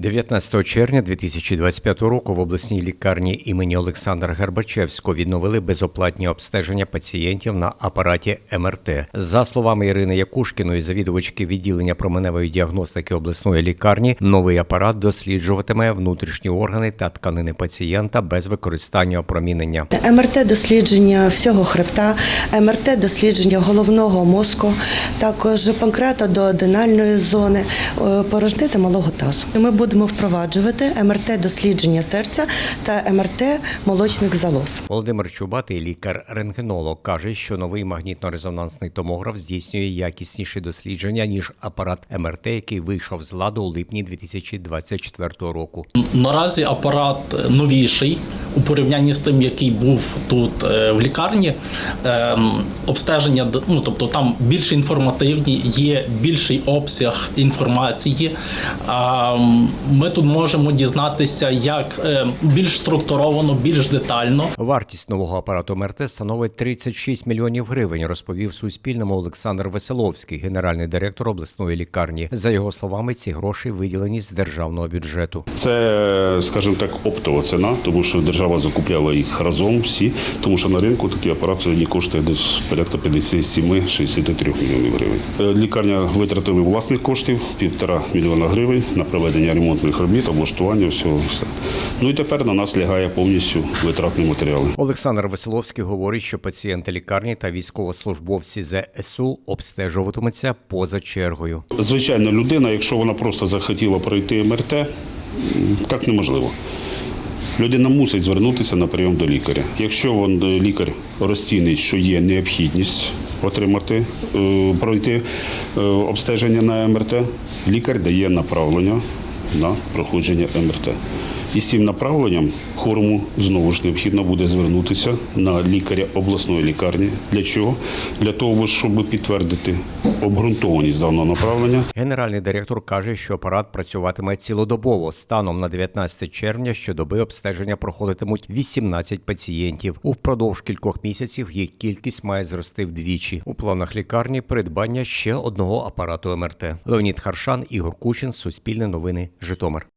19 червня 2025 року в обласній лікарні імені Олександра Гербачевського відновили безоплатні обстеження пацієнтів на апараті МРТ. За словами Ірини Якушкіної, завідувачки відділення променевої діагностики обласної лікарні, новий апарат досліджуватиме внутрішні органи та тканини пацієнта без використання опромінення. МРТ дослідження всього хребта, МРТ дослідження головного мозку, також панкреатодоаденальної зони, е, порожнити малого тазу. Ми будемо впроваджувати МРТ дослідження серця та МРТ молочних залоз. Володимир Чубатий, лікар-рентгенолог, каже, що новий магнітно-резонансний томограф здійснює якісніші дослідження ніж апарат МРТ, який вийшов з ладу у липні 2024 року. Наразі апарат новіший у порівнянні з тим, який був тут е, в лікарні. Ем, Обстеження, ну тобто там більш інформативні, є більший обсяг інформації. А, Ми тут можемо дізнатися як е, більш структуровано, більш детально. Вартість нового апарату МРТ становить 36 мільйонів гривень, розповів Суспільному Олександр Веселовський, генеральний директор обласної лікарні. За його словами, ці гроші виділені з державного бюджету. Це, скажімо так, оптова ціна, тому що держава закупляла їх разом всі, тому що на ринку такий апарат сьогодні коштує десь порядка 57-63 мільйонів гривень. Е, Лікарня витратили власних коштів півтора мільйона гривень на проведення ремонтних робіт, облаштування всього. Все. Ну і тепер на нас лягає повністю витратні матеріали. Олександр Веселовський говорить, що пацієнти лікарні та військовослужбовці ЗСУ обстежуватимуться поза чергою. Звичайно, людина, якщо вона просто захотіла пройти МРТ, так неможливо. Людина мусить звернутися на прийом до лікаря. Якщо е, лікар розцінить, що є необхідність отримати, е, пройти е, обстеження на МРТ, лікар дає направлення на проходження МРТ. І з цим направленням хворому знову ж необхідно буде звернутися на лікаря обласної лікарні. Для чого? Для того, щоб підтвердити обґрунтованість даного направлення Генеральний директор каже, що апарат працюватиме цілодобово. Станом на 19 червня щодоби обстеження проходитимуть 18 пацієнтів. Упродовж кількох місяців їх кількість має зрости вдвічі. У планах лікарні придбання ще одного апарату МРТ. Леонід Харшан, Ігор Кучин, Суспільне новини, Житомир.